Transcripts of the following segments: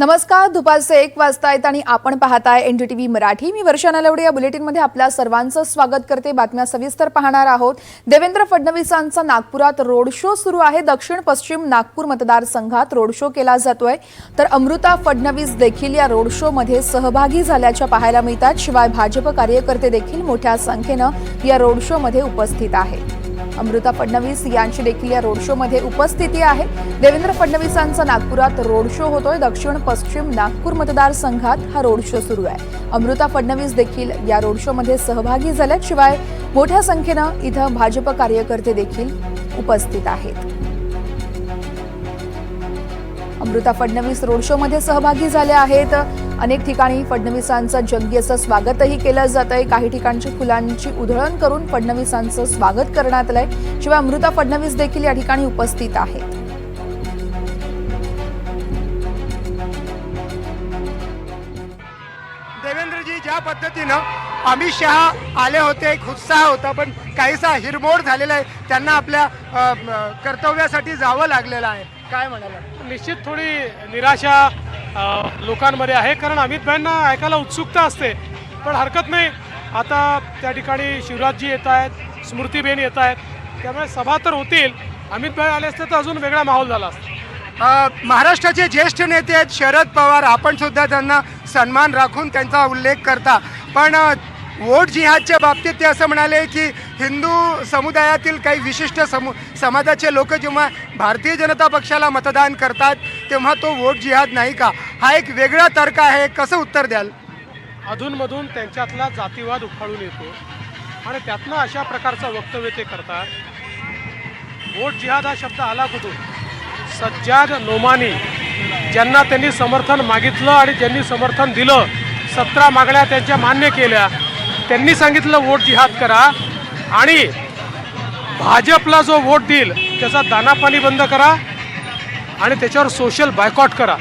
नमस्कार दुपारचे एक वाजता आहेत आणि आपण पाहताय एनडीटीव्ही मराठी. मी वर्षा नलवडे या बुलेटिनमध्ये आपल्या सर्वांचं स्वागत करते. बातम्या सविस्तर पाहणार आहोत. देवेंद्र फडणवीसांचा नागपुरात रोड शो सुरू आहे. दक्षिण पश्चिम नागपूर मतदारसंघात रोड शो केला जातोय. तर अमृता फडणवीस देखील या रोड शो मध्ये सहभागी झाल्याच्या पाहायला मिळतात. शिवाय भाजप कार्यकर्ते देखील मोठ्या संख्येनं या रोड शो मध्ये उपस्थित आहेत. अमृता फडणवीस यांची देखील या रोड शोमध्ये उपस्थिती आहे. देवेंद्र फडणवीसांचा नागपुरात रोड शो होतोय. दक्षिण पश्चिम नागपूर मतदारसंघात हा रोड शो सुरू आहे. अमृता फडणवीस देखील या रोड शोमध्ये सहभागी झाल्यात. शिवाय मोठ्या संख्येनं इथं भाजप कार्यकर्ते देखील उपस्थित आहेत. अमृता फडणवीस रोड शो मध्ये सहभागी झाल्या आहेत. अनेक ठिकाणी फडणवीसांचं जंगी असं स्वागतही केलं जात आहे काही ठिकाणची फुलांची उधळण करून फडणवीसांचं स्वागत करण्यात आलंय. शिवाय अमृता फडणवीस देखील या ठिकाणी उपस्थित आहेत. देवेंद्रजी ज्या पद्धतीनं अमित शहा आले होते एक उत्साह होता पण काहीसा हिरमोड झालेला आहे. त्यांना आपल्या कर्तव्यासाठी जावं लागलेलं आहे. काय म्हणाला? निश्चित थोडी निराशा लोकांमध्ये आहे. कारण अमित भाईंना ऐकायला उत्सुकता असते. पण हरकत नाही. आता त्या ठिकाणी शिवराजजी येत आहेत स्मृतीबेन येत आहेत. त्यामुळे सभा तर होतील. अमित भाई आले असते तर अजून वेगळा माहोल झाला असता. महाराष्ट्राचे ज्येष्ठ नेते आहेत शरद पवार. आपण सुद्धा त्यांना सन्मान राखून त्यांचा उल्लेख करता. पण वोट जिहादच्या बाबतीत ते असं म्हणाले की हिंदू समुदायातील काही विशिष्ट समु समाजाचे लोक जेव्हा भारतीय जनता पक्षाला मतदान करतात तेव्हा तो वोट जिहाद नाही का? हा एक वेगळा तर्क आहे. कसं उत्तर द्याल? अधूनमधून त्यांच्यातला जातीवाद उफाळून येतो आणि त्यातनं अशा प्रकारचं वक्तव्य ते करतात. वोट जिहाद हा शब्द आला कुठून? सज्जाद नोमानी ज्यांना त्यांनी समर्थन मागितलं आणि ज्यांनी समर्थन दिलं सतरा मागण्या त्यांच्या मान्य केल्या त्यांनी सांगितलं वोट जिहाद करा. आणि भाजपला जो वोट देईल त्याचा दानापाणी बंद करा आणि त्याच्यावर सोशल बायकॉट करा.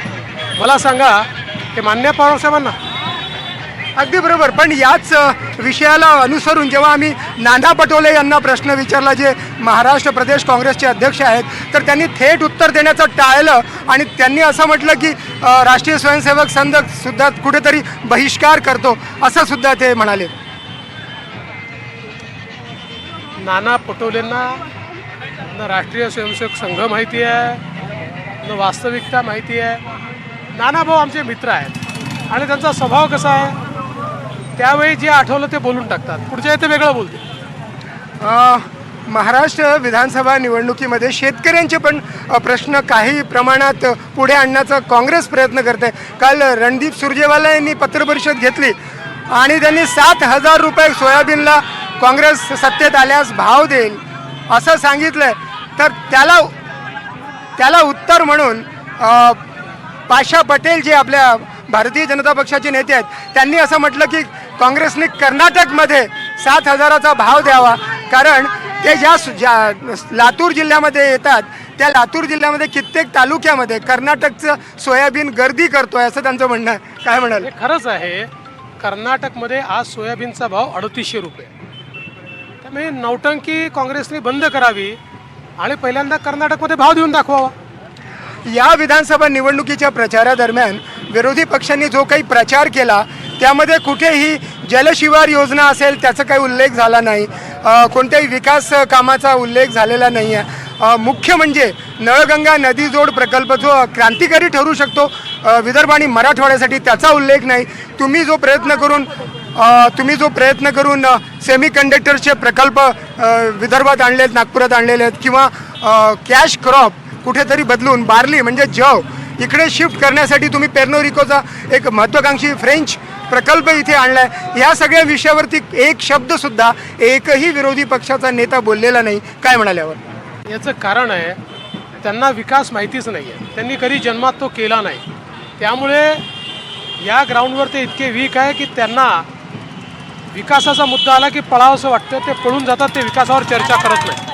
मला सांगा हे मान्य पवार साहेबांना? अगदी बरोबर. पण याच विषयाला अनुसरून जेव्हा आम्ही नाना पटोले यांना प्रश्न विचारला जे महाराष्ट्र प्रदेश काँग्रेसचे अध्यक्ष आहेत तर त्यांनी थेट उत्तर देण्याचं टाळलं आणि त्यांनी असं म्हटलं की राष्ट्रीय स्वयंसेवक संघ सुद्धा कुठेतरी बहिष्कार करतो असं सुद्धा ते म्हणाले. नाना पटोलेंना न राष्ट्रीय स्वयंसेवक संघ माहिती आहे न वास्तविकता माहिती आहे. नाना भाऊ आमचे मित्र आहेत आणि त्यांचा स्वभाव कसा आहे? त्यावेळी जे आठवलं ते बोलून टाकतात. पुढच्या इथे वेगळं बोलते महाराष्ट्र विधानसभा निवडणुकीमध्ये शेतकऱ्यांचे पण प्रश्न काही प्रमाणात पुढे आणण्याचा काँग्रेस प्रयत्न करते काल रणदीप सुरजेवाला यांनी पत्रपरिषद घेतली आणि त्यांनी सात हजार रुपये सोयाबीनला काँग्रेस सत्तेत आल्यास भाव देईल असं सांगितलं तर त्याला त्याला उत्तर म्हणून पाशा पटेल जे आपल्या भारतीय जनता पक्षाचे नेते आहेत त्यांनी असं म्हटलं की काँग्रेसने कर्नाटकमध्ये सात हजाराचा भाव द्यावा. कारण ते ज्या ज्या लातूर जिल्ह्यामध्ये येतात त्या लातूर जिल्ह्यामध्ये कित्येक तालुक्यामध्ये कर्नाटकचं सोयाबीन गर्दी करतो आहे असं त्यांचं म्हणणं आहे. काय म्हणाल? खरंच आहे कर्नाटकमध्ये आज सोयाबीनचा भाव अडतीसशे रुपये मी नौटंकी काँग्रेसने बंद करावी आणि पहिल्यांदा कर्नाटकमध्ये भाव देऊन दाखवावा. या विधानसभा निवडणुकीच्या प्रचारादरम्यान विरोधी पक्षांनी जो काही प्रचार केला त्यामध्ये कुठेही जलशिवार योजना असेल त्याचा काही उल्लेख झाला नाही. कोणत्याही विकास कामाचा उल्लेख झालेला नाही आहे. मुख्य म्हणजे नळगंगा नदी जोड प्रकल्प जो क्रांतिकारी ठरू शकतो विदर्भ आणि मराठवाड्यासाठी त्याचा उल्लेख नाही. तुम्ही जो प्रयत्न करून तुम्ही जो प्रयत्न करून सेमी कंडक्टरचे प्रकल्प विदर्भात आणले आहेत नागपुरात आणलेले आहेत किंवा कॅश क्रॉप कुठेतरी बदलून बार्ली म्हणजे जव इकडे शिफ्ट करण्यासाठी तुम्ही पेर्नोरिकोचा एक महत्त्वाकांक्षी फ्रेंच प्रकल्प इथे आणला आहे या सगळ्या विषयावरती एक शब्दसुद्धा एकही विरोधी पक्षाचा नेता बोललेला नाही काय म्हणाल्यावर? याचं कारण आहे त्यांना विकास माहितीच नाही आहे त्यांनी कधी जन्मात तो केला नाही. त्यामुळे या ग्राउंडवर ते इतके वीक आहे की त्यांना विकासाचा मुद्दा आला की पळावंसं वाटतं ते पळून जातात ते विकासावर चर्चा करत नाही